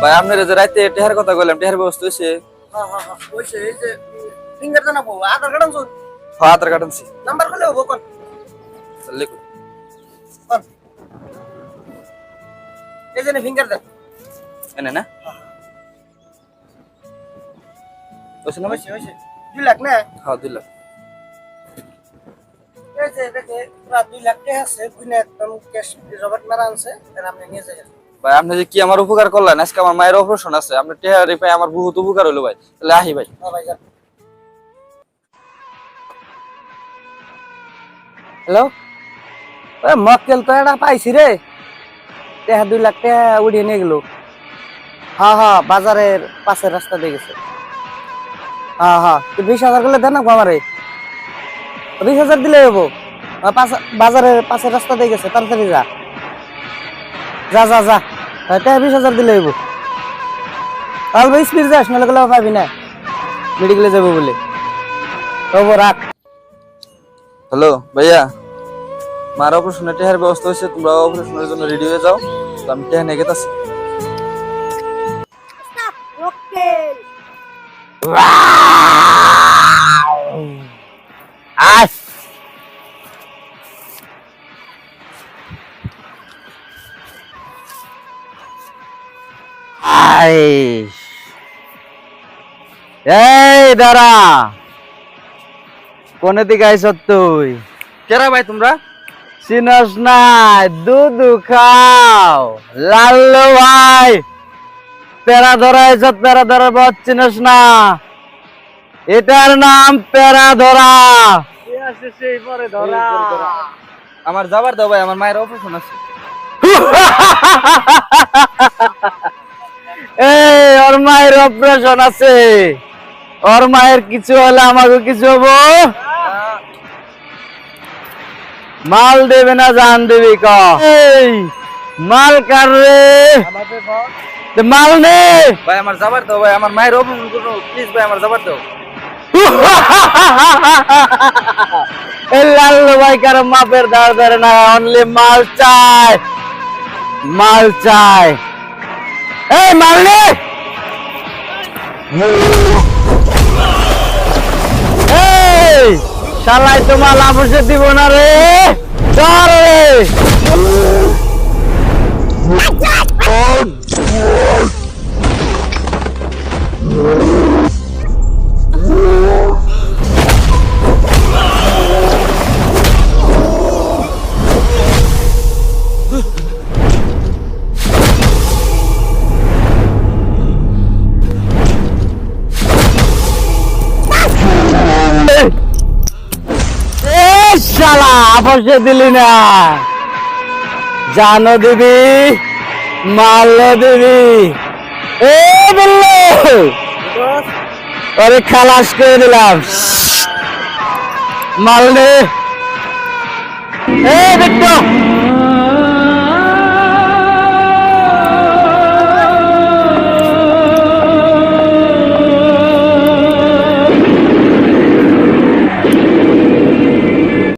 ভাই আপনার যে রাইতে টেহার কথা কইলাম টেহার ব্যবস্থা হয়েছে হ্যাঁ হ্যাঁ হ্যাঁ আধার কার্ড আনছো? হ্যাঁ নাম্বার করলে হব কোন। লিখুন কোন। এই যে ফিঙ্গার দেন এনে না? ওইছে না ভাই? ওইসে ওইসে দুই লাখ না? হ্যাঁ দুই লাখ। যে দেখে প্রায় দুই লাখ টাকা আছে বুঝলে একদম ক্যাশ রবার্ট মারা আনছে তাহলে আপনি নিয়ে যাবেন ভাই আপনি যে কি আমার উপকার করলেন? আজকে আমার মায়ের অপারেশন আছে। আপনি টেহার পাই আমার বহুত উপকার হলো ভাই। তাহলে আহি ভাই। হ্যাঁ ভাই যান। হ্যালো? মক্কেল তো এটা পাইছি রে। টাকা দুই লাখ টাকা উড়িয়ে নিয়ে গেল। হ্যাঁ হ্যাঁ বাজারের পাশের রাস্তা দিয়ে গেছে। হ্যাঁ হ্যাঁ তুই বিশ হাজার করলে দেন না গো আমারে? বিশ হাজার দিলে হব বাজারের পাশের রাস্তা দিয়ে গেছে তাড়াতাড়ি যা। যা যা যা। হ্যাঁ, বিশ হাজার দিলে হব অল্প স্পিড যাস নাহলে গেলে পাবি না। মেডিকেলে যাব বলে। হব রাখ। হ্যালো ভাইয়া। মার অপারেশনের টেহার ব্যবস্থা হয়েছে তোমরা অপারেশনের জন্য রেডি হয়ে যাও। তো আমি টেহা নিয়ে গেতাছি। আস এই দাঁড়া। কোনে দিকে আইস তুই? কেরা ভাই তোমরা? চিনস নাই দুধু খাও। লাল্লু ভাই। পেরা ধরা আইস পেরা ধরা বস চিনস না। এটার নাম পেরা ধরা? আমার যাবার দাও ভাই আমার মায়ের অপারেশন আছে। এই ওর মায়ের অপারেশন আছে। ওর মায়ের কিছু হলে আমাকে কিছু হব? মাল দেবে না জান দেবে ক? মাল কার রে? মাল নে। ভাই আমার যাবার দাও ভাই আমার মায়ের অপারেশন করো প্লিজ ভাই আমার যাবার দাও। এই লাল্লু ভাই কার মাপের দাঁড় ধরে না অনলি মাল চাই মাল চাই এই নে এই শালাই তো মাল আপসে দিব না রে। ধর আপসে দিলি না। জানো দিবি মারলে দিবি এ আরে খালাস করে দিলাম। মারলে। এ